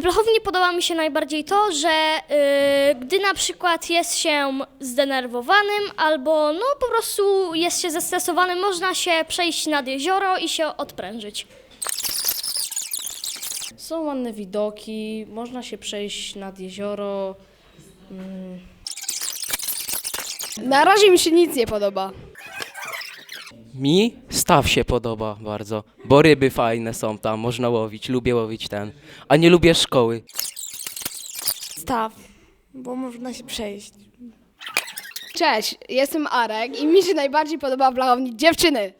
Blachowni podoba mi się najbardziej to, że y, gdy na przykład jest się zdenerwowanym albo no po prostu jest się zestresowanym, można się przejść nad jezioro i się odprężyć. Są ładne widoki, można się przejść nad jezioro. Na razie mi się nic nie podoba. Mi staw się podoba bardzo, bo ryby fajne są tam, można łowić, lubię łowić ten, a nie lubię szkoły. Staw, bo można się przejść. Cześć, jestem Arek i mi się najbardziej podoba w Blachowni dziewczyny.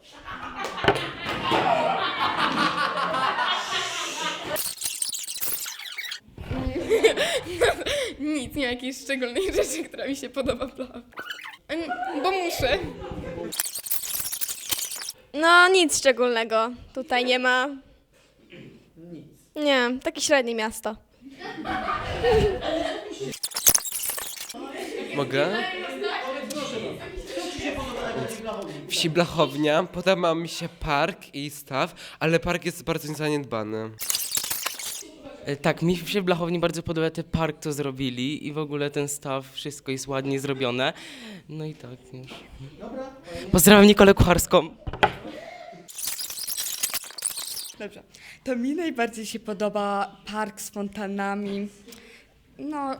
Nic, nie ma jakiejś szczególnej rzeczy, która mi się podoba w Blachowni. Bo muszę. No, nic szczególnego. Tutaj nie ma. Nie, takie średnie miasto. Mogę? Wsi Blachownia, podoba mi się park i staw, ale park jest bardzo zaniedbany. E, Tak, mi się w Blachowni bardzo podoba ten park, co zrobili i w ogóle ten staw, wszystko jest ładnie zrobione. No i tak już. Pozdrawiam Nikolę Kucharską. Dobrze. To mi najbardziej się podoba park z fontanami. No,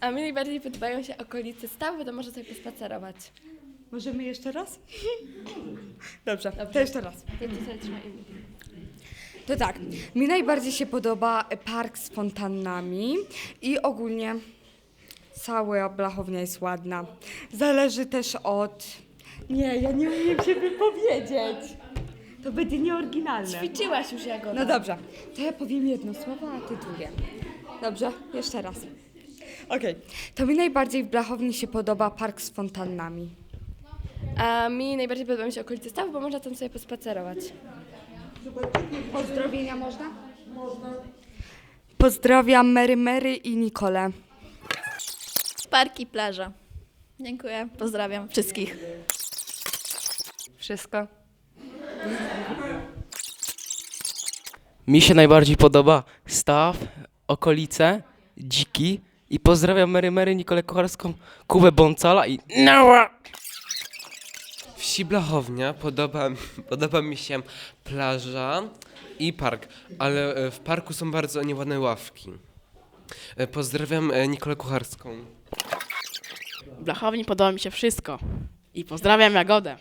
A mi najbardziej podobają się okolice stawu, to może sobie pospacerować. możemy jeszcze raz? Dobrze, to jeszcze raz. Ja to. To tak, mi najbardziej się podoba park z fontannami i ogólnie cała blachownia jest ładna. Zależy też od... Nie, ja nie umiem się wypowiedzieć. To będzie nieoryginalne. Ćwiczyłaś już Jagoda. No dobrze, to ja powiem jedno słowo, a ty drugie. Dobrze, jeszcze raz. Okej, to mi najbardziej w Blachowni się podoba park z fontannami. A mi najbardziej podobają się okolice stawu, bo można tam sobie pospacerować. Pozdrowienia można? Można. Pozdrawiam Mary Mary i Nikolę. Park i plaża. Dziękuję, pozdrawiam wszystkich. Wszystko. Mi się najbardziej podoba staw, okolice, dziki i pozdrawiam Mary Mary, Nikolę Kucharską, Kubę Boncala i Nała! Wsi Blachownia podoba, podoba mi się plaża i park, ale e, w parku są bardzo nieładne ławki. E, Pozdrawiam e, Nikolę Kucharską. W Blachowni podoba mi się wszystko. I pozdrawiam Jagodę.